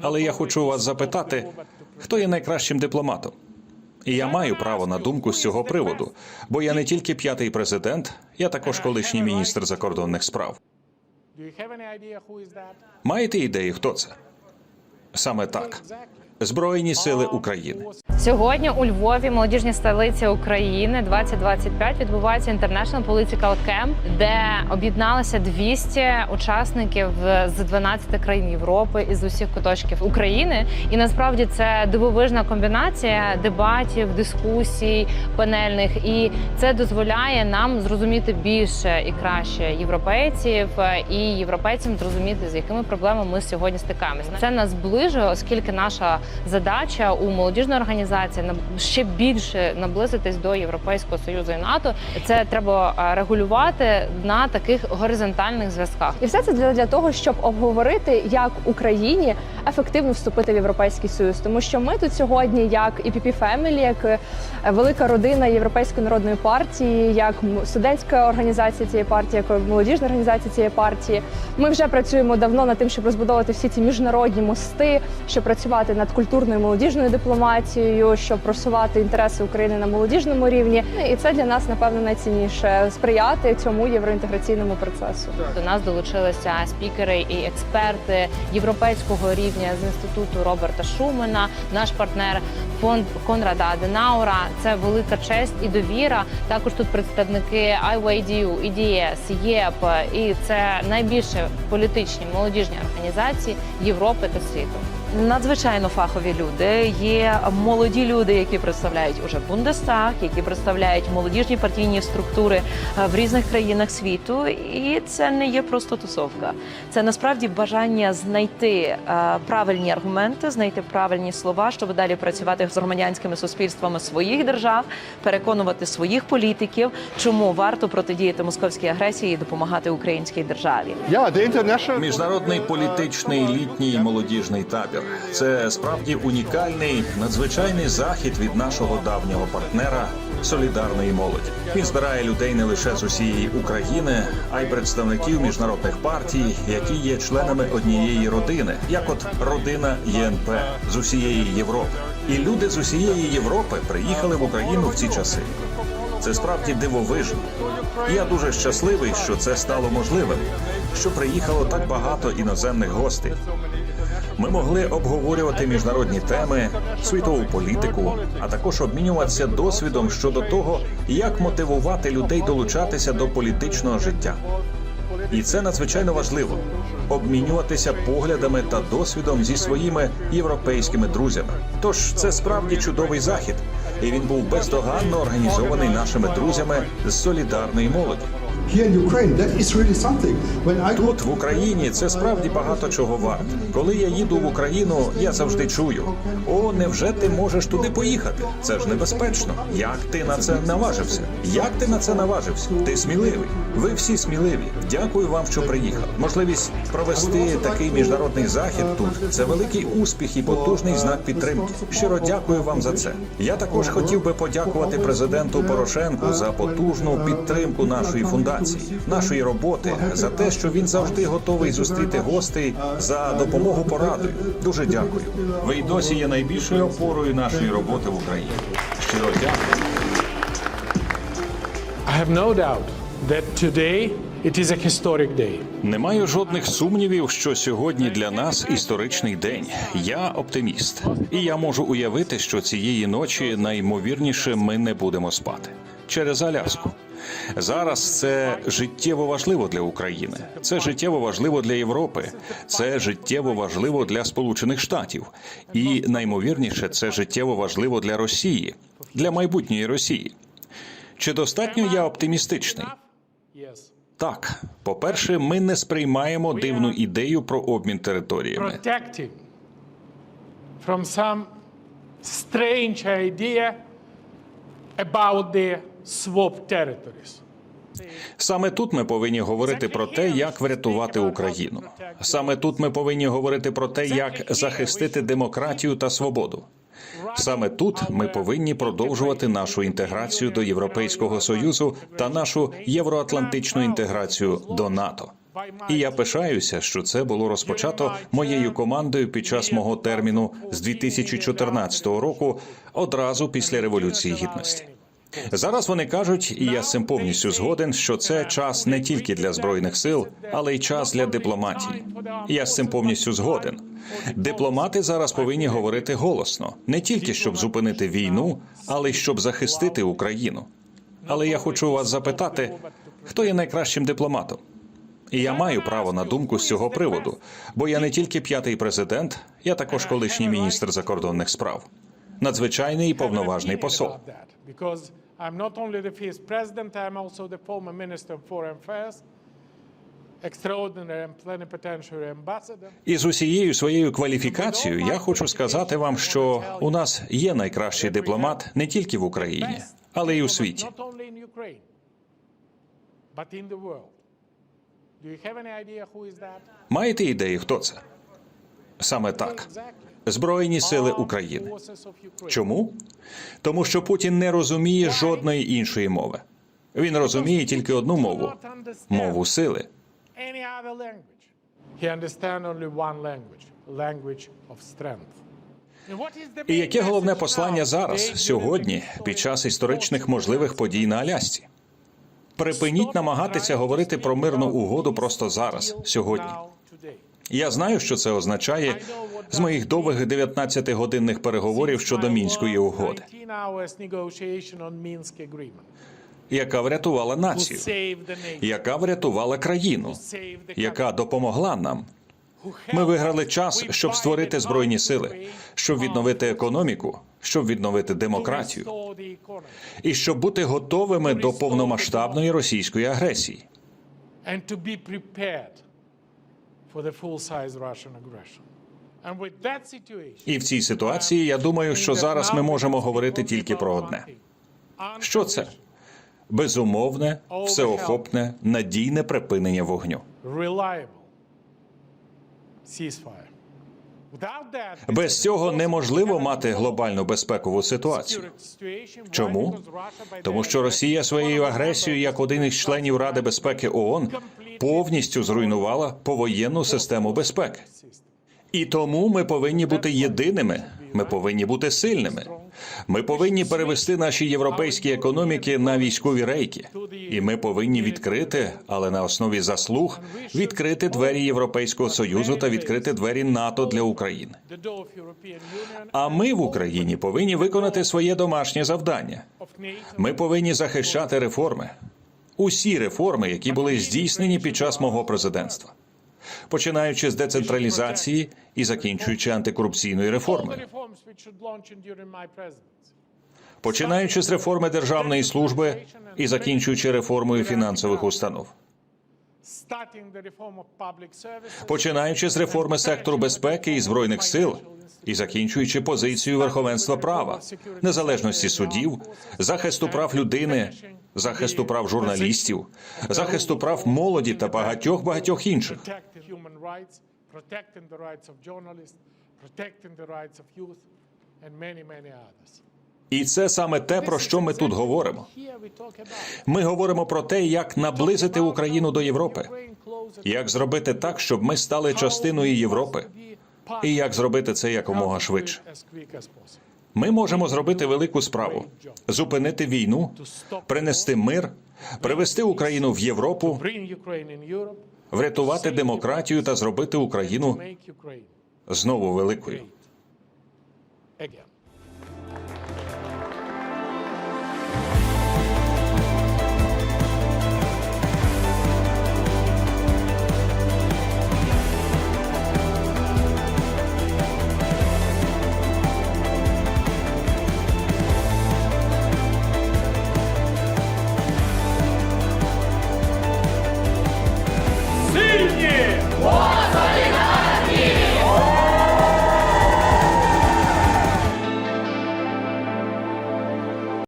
Але я хочу вас запитати, хто є найкращим дипломатом? І я маю право на думку з цього приводу, бо я не тільки п'ятий президент, я також колишній міністр закордонних справ. Маєте ідеї, хто це? Саме так. Збройні сили України. Сьогодні у Львові, молодіжній столиці України, 2025, відбувається International Political Camp, де об'єдналося 200 учасників з 12 країн Європи і з усіх куточків України. І насправді це дивовижна комбінація дебатів, дискусій, панельних, і це дозволяє нам зрозуміти більше і краще європейців і європейцям зрозуміти, з якими проблемами ми сьогодні стикаємося. Це нас зближує, оскільки наша задача у молодіжної організації ще більше наблизитись до Європейського союзу і НАТО. Це треба регулювати на таких горизонтальних зв'язках. І все це для, для того, щоб обговорити, як Україні ефективно вступити в Європейський Союз. Тому що ми тут сьогодні, як EPP Family, як е, велика родина Європейської народної партії, як студентська організація цієї партії, як молодіжна організація цієї партії. Ми вже працюємо давно над тим, щоб розбудовувати всі ці міжнародні мости, щоб працювати над культурною молодіжною дипломатією, щоб просувати інтереси України на молодіжному рівні. І це для нас напевно найцінніше сприяти цьому євроінтеграційному процесу. До нас долучилися спікери і експерти європейського рівня з інституту Роберта Шумена, наш партнер фонд Конрада Аденаура. Це велика честь і довіра. Також тут представники IYDU, EDS, ЄП, і це найбільше політичні молодіжні організації Європи та світу. Надзвичайно фахові люди. Є молоді люди, які представляють уже Бундестаг, які представляють молодіжні партійні структури е, в різних країнах світу. І це не є просто тусовка. Це насправді бажання знайти е, правильні аргументи, знайти правильні слова, щоб далі працювати з громадянськими суспільствами своїх держав, переконувати своїх політиків, чому варто протидіяти московській агресії і допомагати українській державі. Yeah, the international Міжнародний політичний літній молодіжний табір це справді унікальний надзвичайний захід від нашого давнього партнера солідарної молоді. Він збирає людей не лише з усієї України, а й представників міжнародних партій, які є членами однієї родини, як от родина ЄНП з усієї Європи. І люди з усієї Європи приїхали в Україну в ці часи. Це справді дивовижно. Я дуже щасливий, що це стало можливим, що приїхало так багато іноземних гостей. Ми могли обговорювати міжнародні теми, світову політику, а також обмінюватися досвідом щодо того, як мотивувати людей долучатися до політичного життя. І це надзвичайно важливо обмінюватися поглядами та досвідом зі своїми європейськими друзями. Тож це справді чудовий захід, і він був бездоганно організований нашими друзями з солідарної молоді. Тут в Україні це справді багато чого варте. Коли я їду в Україну, я завжди чую: о, невже ти можеш туди поїхати? Це ж небезпечно. Як ти на це наважився? Як ти на це наважився? Ти сміливий. Ви всі сміливі. Дякую вам, що приїхали. Можливість провести такий міжнародний захід тут це великий успіх і потужний знак підтримки. Щиро дякую вам за це. Я також хотів би подякувати президенту Порошенку за потужну підтримку нашої фундації, нашої роботи, за те, що він завжди готовий зустріти гостей за допомогу порадою. Дуже дякую. Ви й досі є найбільшою опорою нашої роботи в Україні. Щиро дякую. I have no doubt that today it is a historic day. Не маю жодних сумнівів, що сьогодні для нас історичний день. Я оптиміст, і я можу уявити, що цієї ночі найімовірніше ми не будемо спати через Аляску. Зараз це життєво важливо для України. Це життєво важливо для Європи. Це життєво важливо для Сполучених Штатів. І наймовірніше, це життєво важливо для Росії, для майбутньої Росії. Чи достатньо я оптимістичний? Так, по-перше, ми не сприймаємо дивну ідею про обмін територіями. From some strange idea about the swap territories. Саме тут ми повинні говорити про те, як врятувати Україну. Саме тут ми повинні говорити про те, як захистити демократію та свободу. Саме тут ми повинні продовжувати нашу інтеграцію до Європейського союзу та нашу євроатлантичну інтеграцію до НАТО. І я пишаюся, що це було розпочато моєю командою під час мого терміну з 2014 року, одразу після революції гідності. Зараз вони кажуть, і я з цим повністю згоден, що це час не тільки для збройних сил, але й час для дипломатії. Я з цим повністю згоден. Дипломати зараз повинні говорити голосно, не тільки щоб зупинити війну, але й щоб захистити Україну. Але я хочу вас запитати, хто є найкращим дипломатом? І я маю право на думку з цього приводу, бо я не тільки п'ятий президент, я також колишній міністр закордонних справ, надзвичайний і повноважний посол. I'm not only the first president, I'm also the former minister of foreign affairs. І з усією своєю кваліфікацією я хочу сказати вам, що у нас є найкращий дипломат не тільки в Україні, але й у світі. Маєте ідеї, хто це? Саме так. Збройні сили України. Чому? Тому що Путін не розуміє жодної іншої мови. Він розуміє тільки одну мову мову сили. І яке головне послання зараз, сьогодні, під час історичних можливих подій на Алясці? Припиніть намагатися говорити про мирну угоду просто зараз, сьогодні. Я знаю, що це означає з моїх довгих 19-годинних переговорів щодо мінської угоди, 19 hours negotiation on Minsk agreement. яка врятувала націю, яка врятувала країну, яка допомогла нам. Ми виграли час, щоб створити збройні сили, щоб відновити економіку, щоб відновити демократію і щоб бути готовими до повномасштабної російської агресії. and to be prepared for the full-size Russian aggression. І в цій ситуації я думаю, що зараз ми можемо говорити тільки про одне: що це безумовне, всеохопне, надійне припинення вогню. Без цього неможливо мати глобальну безпекову ситуацію. Чому? Тому що Росія своєю агресією, як один із членів Ради безпеки ООН, повністю зруйнувала повоєнну систему безпеки. І тому ми повинні бути єдиними. Ми повинні бути сильними. Ми повинні перевести наші європейські економіки на військові рейки. І ми повинні відкрити, але на основі заслуг, відкрити двері Європейського союзу та відкрити двері НАТО для України. А ми в Україні повинні виконати своє домашнє завдання. Ми повинні захищати реформи. Усі реформи, які були здійснені під час мого президентства, починаючи з децентралізації і закінчуючи антикорупційною реформою, починаючи з реформи державної служби і закінчуючи реформою фінансових установ, починаючи з реформи сектору безпеки і збройних сил і закінчуючи позицією верховенства права, незалежності судів, захисту прав людини, захисту прав журналістів, захисту прав молоді та багатьох багатьох інших. protecting the rights of journalists, protecting the rights of youth, and many, many others. І це саме те, про що ми тут говоримо. Ми говоримо про те, як наблизити Україну до Європи, як зробити так, щоб ми стали частиною Європи, і як зробити це якомога швидше. Ми можемо зробити велику справу: зупинити війну, принести мир, привести Україну в Європу, врятувати демократію та зробити Україну знову великою.